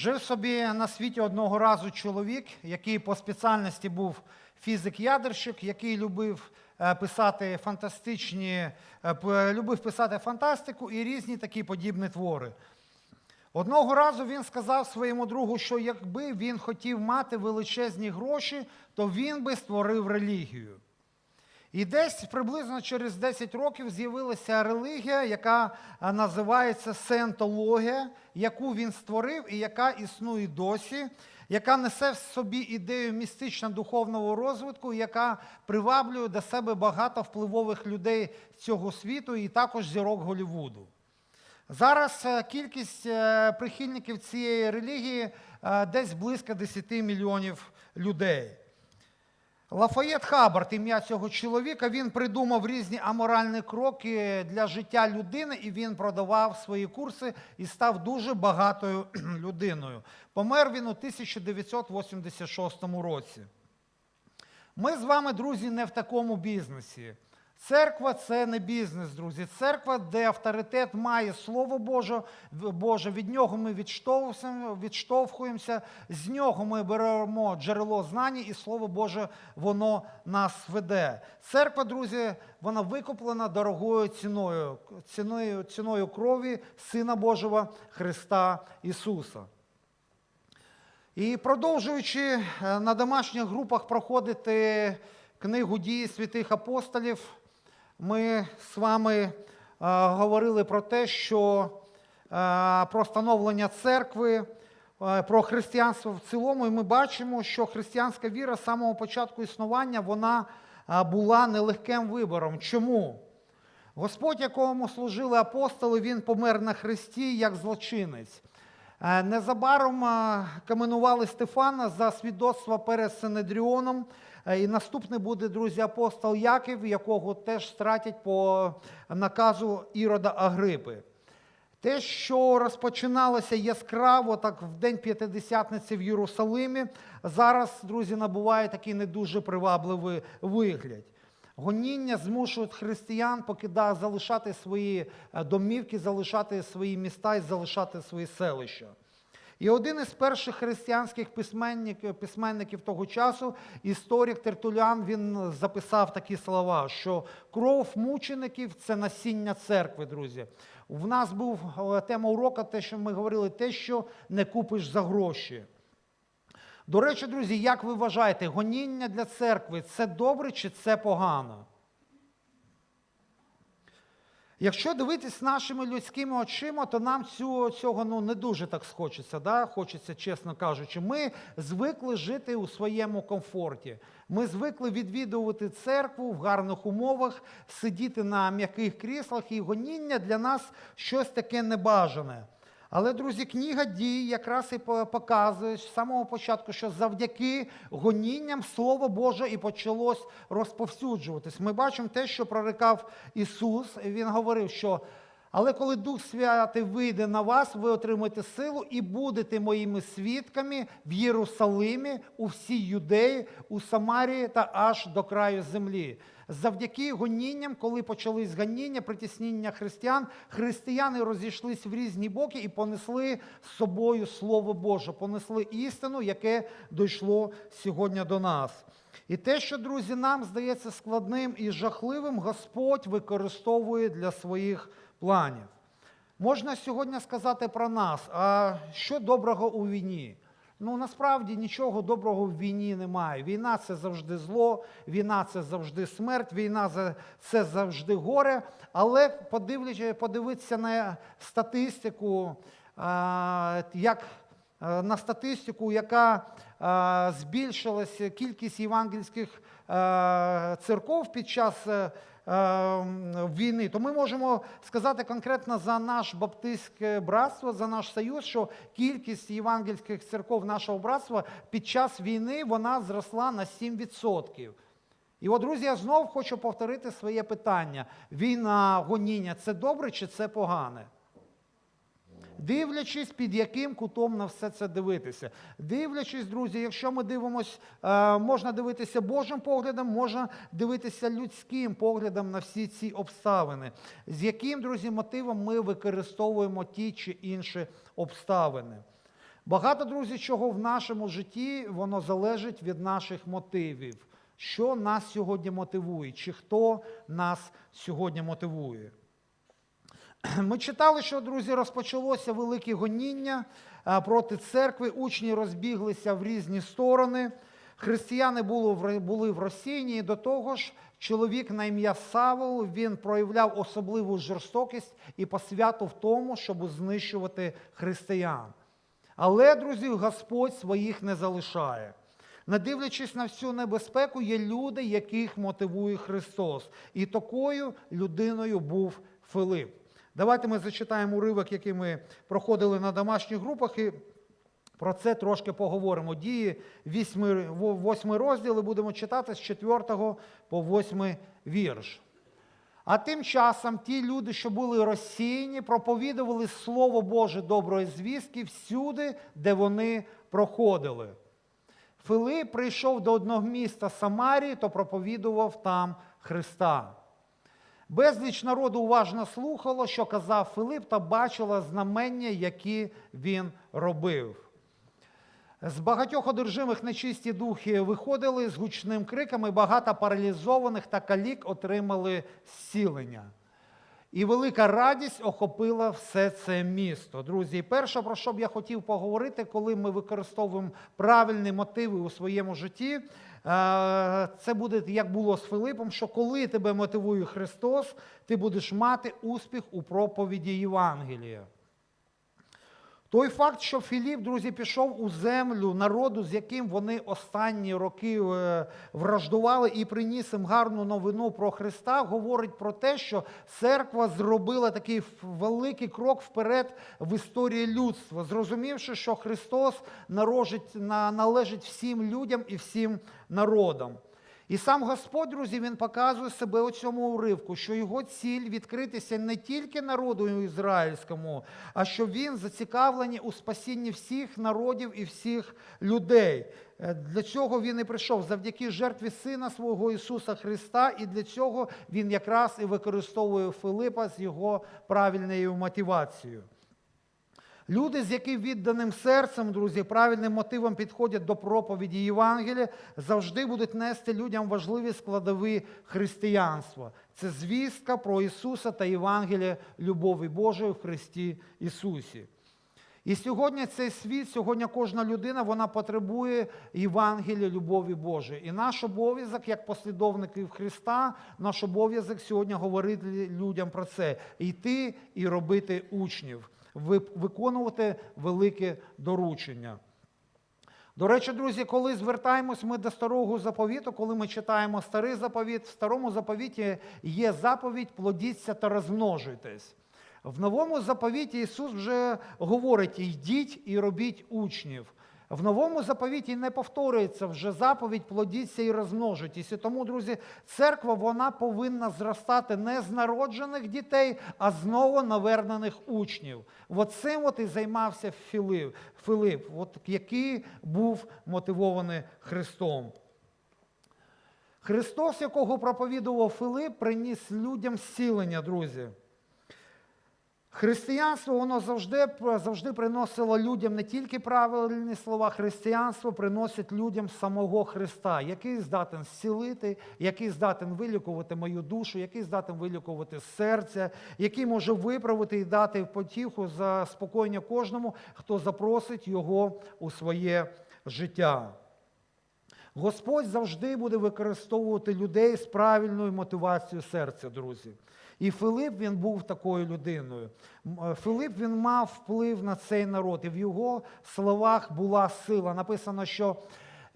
Жив собі на світі одного разу чоловік, який по спеціальності був фізик-ядерщик, який любив е, писати фантастичні, е, любив писати фантастику і різні такі подібні твори. Одного разу він сказав своєму другу, що якби він хотів мати величезні гроші, то він би створив релігію. І десь приблизно через 10 років з'явилася релігія, яка називається сеентологія, яку він створив і яка існує досі, яка несе в собі ідею містично-духовного розвитку, яка приваблює до себе багато впливових людей цього світу і також зірок Голлівуду. Зараз е, кількість е, прихильників цієї релігії е, десь близько 10 мільйонів людей. Лафаєт Хаббард, ім'я цього чоловіка, він придумав різні аморальні кроки для життя людини, і він продавав свої курси і став дуже багатою людиною. Помер він у 1986 році. Ми з вами, друзі, не в такому бізнесі. Церква це не бізнес, друзі. Церква, де авторитет має Слово Боже, Боже, від нього ми відштовхуємося, з нього ми беремо джерело знання, і Слово Боже, воно нас веде. Церква, друзі, вона викуплена дорогою ціною, ціною, ціною крові Сина Божого Христа Ісуса. І продовжуючи е, на домашніх групах проходити книгу дії святих апостолів, ми з вами е, говорили про те, що е, про становлення церкви, е, про християнство в цілому, і ми бачимо, що християнська віра з самого початку існування вона була нелегким вибором. Чому? Господь, якому служили апостоли, він помер на хресті як злочинець. Незабаром каменували Стефана за свідоцтво перед Синедріоном. Е, І наступний буде, друзі, апостол Яків, якого теж стратять по наказу Ірода Агрипи. Те, що розпочиналося яскраво, так в день П'ятидесятниці в Єрусалимі, зараз, друзі, набуває такий не дуже привабливий вигляд. Гоніння змушують християн покидати, залишати свої е, домівки, залишати свої міста і залишати свої селища. І один із перших християнських письменників, письменників того часу, історик Тертулян, він записав такі слова, що кров мучеників це насіння церкви, друзі. В нас був е, тема урока, те, що ми говорили, те, що не купиш за гроші. До речі, друзі, як ви вважаєте, гоніння для церкви це добре чи це погано? Якщо дивитись нашими людськими очима, то нам цього, цього ну, не дуже так схочеться. Да? Хочеться, чесно кажучи. Ми звикли жити у своєму комфорті. Ми звикли відвідувати церкву в гарних умовах, сидіти на м'яких кріслах, і гоніння для нас щось таке небажане. Але, друзі, книга дій якраз і по- показує з самого початку, що завдяки гонінням Слово Боже і почалось розповсюджуватись. Ми бачимо те, що прорикав Ісус. Він говорив, що але коли Дух Святий вийде на вас, ви отримаєте силу і будете моїми свідками в Єрусалимі, у всій Юдеї, у Самарії та аж до краю землі. Завдяки гонінням, коли почались гоніння, притіснення християн, християни розійшлись в різні боки і понесли з собою Слово Боже, понесли істину, яке дійшло сьогодні до нас. І те, що, друзі, нам здається складним і жахливим, Господь використовує для своїх планів. Можна сьогодні сказати про нас, а що доброго у війні? Ну насправді нічого доброго в війні немає. Війна це завжди зло, війна це завжди смерть, війна це завжди горе. Але подивитися на статистику, як на статистику, яка збільшилася кількість євангельських церков під час е, війни, то ми можемо сказати конкретно за наш баптистське братство, за наш союз, що кількість євангельських церков нашого братства під час війни вона зросла на 7%. І от, друзі, я знову хочу повторити своє питання: війна, гоніння це добре чи це погане? Дивлячись, під яким кутом на все це дивитися. Дивлячись, друзі, якщо ми дивимося, можна дивитися Божим поглядом, можна дивитися людським поглядом на всі ці обставини. З яким, друзі, мотивом ми використовуємо ті чи інші обставини. Багато, друзі, чого в нашому житті воно залежить від наших мотивів. Що нас сьогодні мотивує, чи хто нас сьогодні мотивує. Ми читали, що, друзі, розпочалося велике гоніння проти церкви, учні розбіглися в різні сторони. Християни були в, Ро- були в Росії, і до того ж, чоловік на ім'я Савол, він проявляв особливу жорстокість і посвяту в тому, щоб знищувати християн. Але, друзі, Господь своїх не залишає. Не дивлячись на всю небезпеку, є люди, яких мотивує Христос. І такою людиною був Филип. Давайте ми зачитаємо уривок, який ми проходили на домашніх групах, і про це трошки поговоримо. Дії 8 розділ, і будемо читати з 4 по 8 вірш. А тим часом ті люди, що були розсіяні, проповідували Слово Боже доброї звістки всюди, де вони проходили. Филип прийшов до одного міста Самарії, то проповідував там Христа. Безліч народу уважно слухало, що казав Филип, та бачила знамення, які він робив. З багатьох одержимих нечисті духи виходили з гучним криком, і багато паралізованих та калік отримали зцілення. І велика радість охопила все це місто. Друзі, перше, про що б я хотів поговорити, коли ми використовуємо правильні мотиви у своєму житті, е, це буде як було з Филипом, що коли тебе мотивує Христос, ти будеш мати успіх у проповіді Євангелія. Той факт, що Філіп, друзі, пішов у землю народу, з яким вони останні роки е, враждували і приніс їм гарну новину про Христа, говорить про те, що церква зробила такий великий крок вперед в історії людства, зрозумівши, що Христос належить всім людям і всім народам. І сам Господь, друзі, він показує себе у цьому уривку, що його ціль відкритися не тільки народу ізраїльському, а що він зацікавлений у спасінні всіх народів і всіх людей. Е, Для цього він і прийшов завдяки жертві Сина свого Ісуса Христа, і для цього він якраз і використовує Филипа з його правильною мотивацією. Люди, з яким відданим серцем, друзі, правильним мотивом підходять до проповіді Євангелія, завжди будуть нести людям важливі складові християнства. Це звістка про Ісуса та Євангелія любові Божої в Христі Ісусі. І сьогодні цей світ, сьогодні кожна людина вона потребує Євангелія любові Божої. І наш обов'язок, як послідовників Христа, наш обов'язок сьогодні говорити людям про це, йти і робити учнів, виконувати велике доручення. До речі, друзі, коли звертаємось ми до старого заповіту, коли ми читаємо старий заповіт, в старому заповіті є заповідь плодіться та розмножуйтесь. В новому заповіті Ісус вже говорить: йдіть і робіть учнів. В новому заповіті не повторюється вже заповідь плодіться і розмножуйтесь. І тому, друзі, церква вона повинна зростати не з народжених дітей, а з новонавернених учнів. От цим от і займався Філип, Филип, от який був мотивований Христом. Христос, якого проповідував Филип, приніс людям зцілення, друзі. Християнство воно завжди, завжди приносило людям не тільки правильні слова, християнство приносить людям самого Христа, який здатен зцілити, який здатен вилікувати мою душу, який здатен вилікувати серце, який може виправити і дати потіху за спокоєння кожному, хто запросить його у своє життя. Господь завжди буде використовувати людей з правильною мотивацією серця, друзі. І Филип він був такою людиною. Е, Филип він мав вплив на цей народ, і в його словах була сила. Написано, що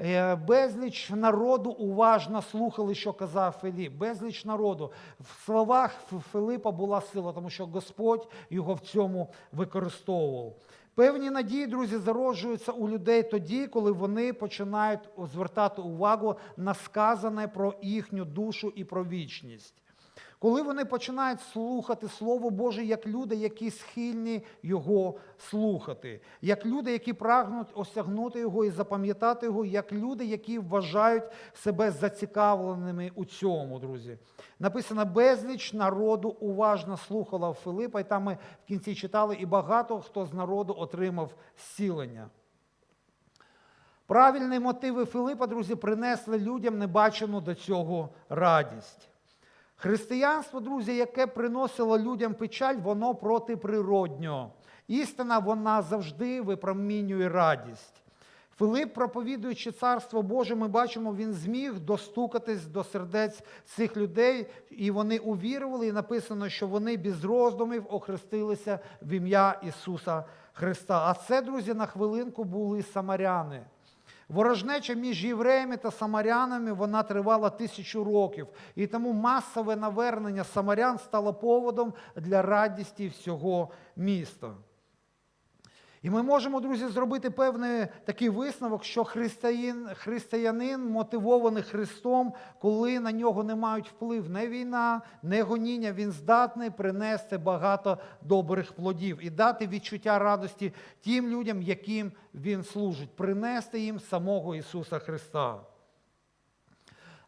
е, безліч народу уважно слухали, що казав Филип. Безліч народу. В словах Филипа була сила, тому що Господь його в цьому використовував. Певні надії, друзі, зароджуються у людей тоді, коли вони починають звертати увагу на сказане про їхню душу і про вічність. Коли вони починають слухати Слово Боже як люди, які схильні його слухати, як люди, які прагнуть осягнути його і запам'ятати його, як люди, які вважають себе зацікавленими у цьому, друзі. Написано, безліч народу уважно слухала Филипа, і там ми в кінці читали, і багато хто з народу отримав зцілення. Правильні мотиви Филипа, друзі, принесли людям небачену до цього радість. Християнство, друзі, яке приносило людям печаль, воно протиприродньо. Істина, вона завжди випромінює радість. Филип, проповідуючи Царство Боже, ми бачимо, він зміг достукатись до сердець цих людей, і вони увірували, і написано, що вони без роздумів охрестилися в ім'я Ісуса Христа. А це, друзі, на хвилинку були самаряни. Ворожнеча між євреями та самарянами вона тривала тисячу років, і тому масове навернення самарян стало поводом для радісті всього міста. І ми можемо, друзі, зробити певний такий висновок, що християнин, християнин мотивований Христом, коли на нього не мають вплив не війна, не гоніння, він здатний принести багато добрих плодів і дати відчуття радості тим людям, яким він служить, принести їм самого Ісуса Христа.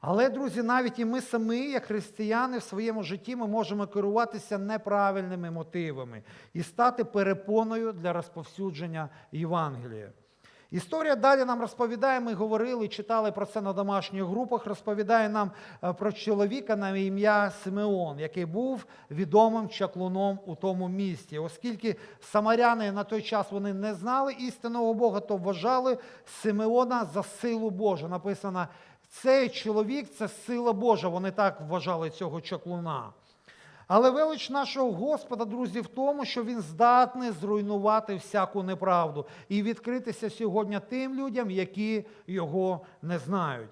Але, друзі, навіть і ми самі, як християни, в своєму житті ми можемо керуватися неправильними мотивами і стати перепоною для розповсюдження Євангелія. Історія далі нам розповідає, ми говорили, читали про це на домашніх групах, розповідає нам е, про чоловіка на ім'я Симеон, який був відомим чаклуном у тому місті. Оскільки самаряни на той час вони не знали істинного Бога, то вважали Симеона за силу Божу. Написано, цей чоловік це сила Божа. Вони так вважали цього чаклуна. Але велич нашого Господа, друзі, в тому, що Він здатний зруйнувати всяку неправду і відкритися сьогодні тим людям, які його не знають.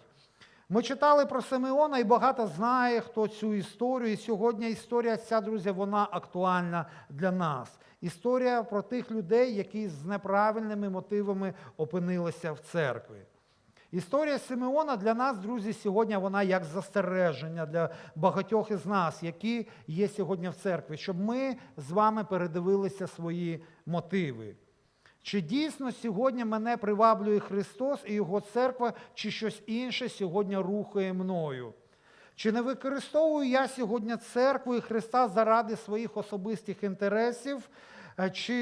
Ми читали про Симеона, і багато знає, хто цю історію. І сьогодні історія ця, друзі, вона актуальна для нас. Історія про тих людей, які з неправильними мотивами опинилися в церкві. Історія Симеона для нас, друзі, сьогодні вона як застереження для багатьох із нас, які є сьогодні в церкві, щоб ми з вами передивилися свої мотиви. Чи дійсно сьогодні мене приваблює Христос і Його церква, чи щось інше сьогодні рухає мною? Чи не використовую я сьогодні церкву і Христа заради своїх особистих інтересів? Е, чи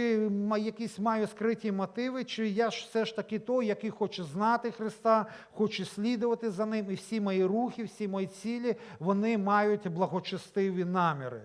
якісь маю скриті мотиви, чи я ж все ж таки той, який хоче знати Христа, хоче слідувати за ним, і всі мої рухи, всі мої цілі, вони мають благочестиві наміри.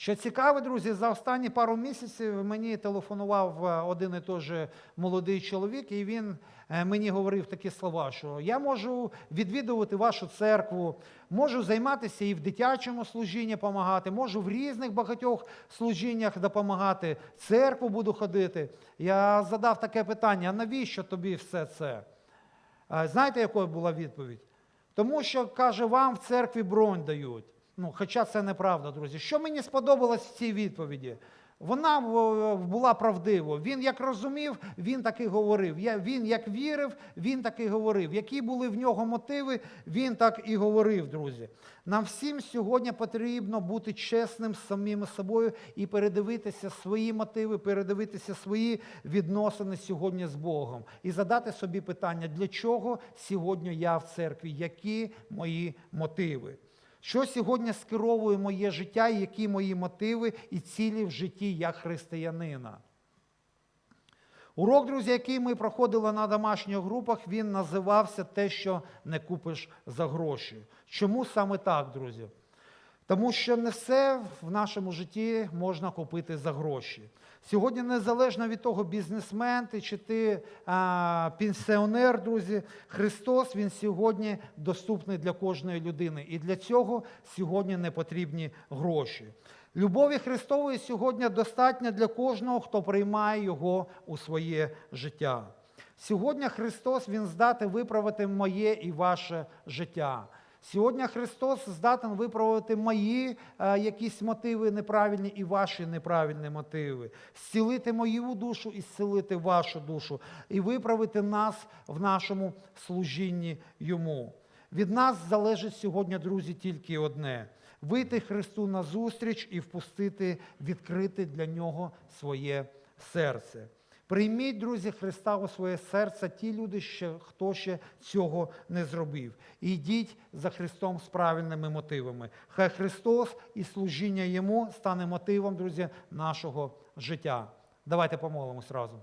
Що цікаво, друзі, за останні пару місяців мені телефонував е, один і той же молодий чоловік, і він е, мені говорив такі слова, що я можу відвідувати вашу церкву, можу займатися і в дитячому служінні допомагати, можу в різних багатьох служіннях допомагати, церкву буду ходити. Я задав таке питання: навіщо тобі все це? Знаєте, якою була відповідь? Тому що, каже, вам в церкві бронь дають. Ну, хоча це неправда, друзі. Що мені сподобалось в цій відповіді? Вона е, була правдива. Він як розумів, він так і говорив. Він як вірив, він так і говорив. Які були в нього мотиви, він так і говорив, друзі. Нам всім сьогодні потрібно бути чесним з самим собою і передивитися свої мотиви, передивитися свої відносини сьогодні з Богом і задати собі питання, для чого сьогодні я в церкві, які мої мотиви. Що сьогодні скеровує моє життя, і які мої мотиви і цілі в житті я християнина? Урок, друзі, який ми проходили на домашніх групах, він називався те, що не купиш за гроші. Чому саме так, друзі? Тому що не все в нашому житті можна купити за гроші. Сьогодні, незалежно від того, бізнесмен ти чи ти а, пенсіонер, друзі, Христос Він сьогодні доступний для кожної людини. І для цього сьогодні не потрібні гроші. Любові Христової сьогодні достатньо для кожного, хто приймає Його у своє життя. Сьогодні Христос Він здатен виправити моє і ваше життя. Сьогодні Христос здатен виправити мої е, якісь мотиви неправильні і ваші неправильні мотиви, зцілити мою душу і зцілити вашу душу, і виправити нас в нашому служінні Йому. Від нас залежить сьогодні, друзі, тільки одне: вийти Христу на зустріч і впустити, відкрити для нього своє серце. Прийміть, друзі, Христа у своє серце, ті люди, ще, хто ще цього не зробив. І йдіть за Христом з правильними мотивами. Хай Христос і служіння Йому стане мотивом, друзі, нашого життя. Давайте помолимось разом.